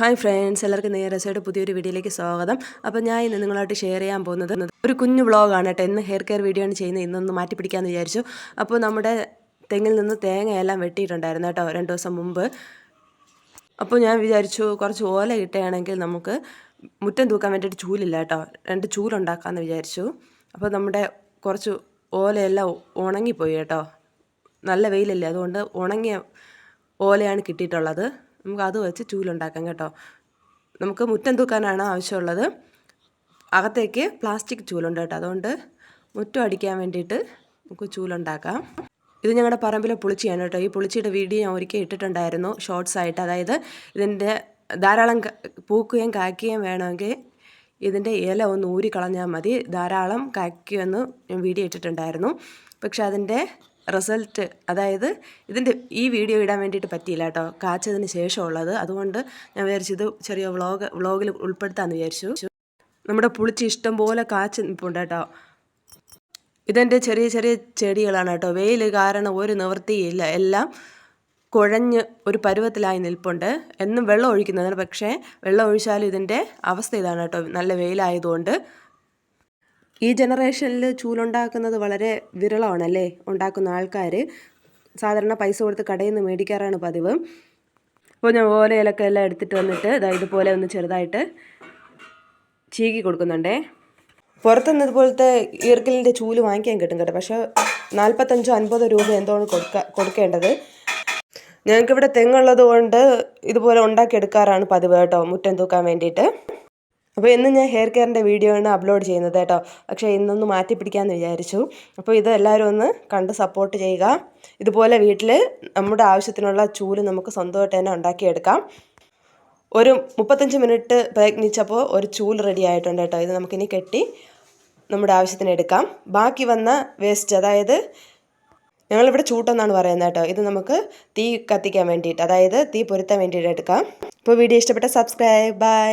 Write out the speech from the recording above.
Hi friends എല്ലാവർക്കും നേരസയുടെ പുതിയൊരു വീഡിയോയിലേക്ക് സ്വാഗതം. അപ്പോൾ ഞാൻ ഇന്ന് നിങ്ങളായിട്ട് ഷെയർ ചെയ്യാൻ പോകുന്നത് ഒരു കുഞ്ഞു വ്ളോഗാണ് കേട്ടോ. ഇന്ന് ഹെയർ കെയർ വീഡിയോ ആണ് ചെയ്യുന്നത്. ഇന്നൊന്ന് മാറ്റി പിടിക്കാമെന്ന് വിചാരിച്ചു. അപ്പോൾ നമ്മുടെ തെങ്ങിൽ നിന്ന് തേങ്ങയെല്ലാം വെട്ടിയിട്ടുണ്ടായിരുന്നു കേട്ടോ രണ്ട് ദിവസം മുമ്പ്. അപ്പോൾ ഞാൻ വിചാരിച്ചു കുറച്ച് ഓല കിട്ടുകയാണെങ്കിൽ നമുക്ക് മുറ്റം തൂക്കാൻ വേണ്ടിയിട്ട് ചൂലില്ല കേട്ടോ. രണ്ട് ചൂലുണ്ടാക്കാമെന്ന് വിചാരിച്ചു. അപ്പോൾ നമ്മുടെ കുറച്ച് ഓലയെല്ലാം ഉണങ്ങിപ്പോയി കേട്ടോ. നല്ല വെയിലല്ലേ അതുകൊണ്ട് ഉണങ്ങിയ ഓലയാണ് കിട്ടിയിട്ടുള്ളത്. നമുക്ക് അത് വെച്ച് ചൂലുണ്ടാക്കാം കേട്ടോ. നമുക്ക് മുറ്റം തൂക്കാനാണ് ആവശ്യമുള്ളത്. അകത്തേക്ക് പ്ലാസ്റ്റിക് ചൂലുണ്ട് കേട്ടോ. അതുകൊണ്ട് മുറ്റം അടിക്കാൻ വേണ്ടിയിട്ട് നമുക്ക് ചൂലുണ്ടാക്കാം. ഇത് ഞങ്ങളുടെ പറമ്പിലെ പുളിച്ചിയാണ് കേട്ടോ. ഈ പുളിച്ചിയുടെ വീഡിയോ ഞാൻ ഒരിക്കൽ ഇട്ടിട്ടുണ്ടായിരുന്നു. ഷോർട്സ് ആയിട്ട്. അതായത് ഇതിന്റെ ധാരാളം പൂക്കുകയും കായ്ക്കുകയും വേണമെങ്കിൽ ഇതിന്റെ ഇല ഒന്ന് ഊരി കളഞ്ഞാൽ മതി. ധാരാളം കായ്ക്കുമെന്ന് ഞാൻ വീഡിയോ ഇട്ടിട്ടുണ്ടായിരുന്നു. പക്ഷെ അതിന്റെ റിസൾട്ട് അതായത് ഇതിന്റെ ഈ വീഡിയോ ഇടാൻ വേണ്ടിയിട്ട് പറ്റിയില്ല കേട്ടോ. കാച്ചതിന് ശേഷമുള്ളത്. അതുകൊണ്ട് ഞാൻ വിചാരിച്ചു ഇത് ചെറിയ വ്ളോഗ് വ്ളോഗിൽ ഉൾപ്പെടുത്താമെന്ന് വിചാരിച്ചു. നമ്മുടെ പുളിച്ച് ഇഷ്ടം പോലെ കാച്ച് നിൽപ്പുണ്ട് കേട്ടോ. ഇതെന്റെ ചെറിയ ചെറിയ ചെടികളാണ് കേട്ടോ. വെയിൽ കാരണം ഒരു നിവൃത്തിയില്ല എല്ലാം കുഴഞ്ഞ് ഒരു പരുവത്തിലായി നിൽപ്പുണ്ട്. എന്നും വെള്ളം ഒഴിക്കുന്നതാണ്. പക്ഷേ വെള്ളം ഒഴിച്ചാലും ഇതിന്റെ അവസ്ഥ ഇതാണ് കേട്ടോ. നല്ല വെയിലായതുകൊണ്ട് ഈ ജനറേഷനിൽ ചൂലുണ്ടാക്കുന്നത് വളരെ വിരളമാണല്ലേ ഉണ്ടാക്കുന്ന ആൾക്കാർ സാധാരണ പൈസ കൊടുത്ത് കടയിൽ നിന്ന് മേടിക്കാറാണ് പതിവ്. അപ്പോൾ ഞാൻ ഓലയിലൊക്കെ എല്ലാം എടുത്തിട്ട് വന്നിട്ട് ഇതാ ഇതുപോലെ ഒന്ന് ചെറുതായിട്ട് ചീകി കൊടുക്കുന്നുണ്ടേ. പുറത്തുനിന്ന് ഇതുപോലത്തെ ഈർക്കലിന്റെ ചൂൽ വാങ്ങിക്കാൻ കിട്ടും കേട്ടോ. പക്ഷേ നാൽപ്പത്തഞ്ചോ അൻപതോ രൂപ എന്തോ കൊടുക്ക കൊടുക്കേണ്ടത്? ഞങ്ങൾക്കിവിടെ തെങ്ങുള്ളത് കൊണ്ട് ഇതുപോലെ ഉണ്ടാക്കിയെടുക്കാറാണ് പതിവ് കേട്ടോ മുറ്റം തൂക്കാൻ വേണ്ടിയിട്ട്. അപ്പോൾ ഇന്ന് ഞാൻ ഹെയർ കെയറിന്റെ വീഡിയോ ആണ് അപ്ലോഡ് ചെയ്യുന്നത് കേട്ടോ. പക്ഷേ ഇന്നൊന്ന് മാറ്റി പിടിക്കാമെന്ന് വിചാരിച്ചു. അപ്പോൾ ഇത് എല്ലാവരും ഒന്ന് കണ്ട് സപ്പോർട്ട് ചെയ്യുക. ഇതുപോലെ വീട്ടിൽ നമ്മുടെ ആവശ്യത്തിനുള്ള ചൂൽ നമുക്ക് സ്വന്തമായിട്ട് തന്നെ ഉണ്ടാക്കിയെടുക്കാം. ഒരു മുപ്പത്തഞ്ച് മിനിറ്റ് പ്രയത്നിച്ചപ്പോൾ ഒരു ചൂൽ റെഡി ആയിട്ടുണ്ട് കേട്ടോ. ഇത് നമുക്കിനി കെട്ടി നമ്മുടെ ആവശ്യത്തിന് എടുക്കാം. ബാക്കി വന്ന വേസ്റ്റ് അതായത് ഞങ്ങളിവിടെ ചൂട്ടെന്നാണ് പറയുന്നത് കേട്ടോ. ഇത് നമുക്ക് തീ കത്തിക്കാൻ വേണ്ടിയിട്ട് അതായത് തീ പൊരുത്താൻ വേണ്ടിയിട്ട് എടുക്കാം. അപ്പോൾ വീഡിയോ ഇഷ്ടപ്പെട്ട സബ്സ്ക്രൈബ് ബൈ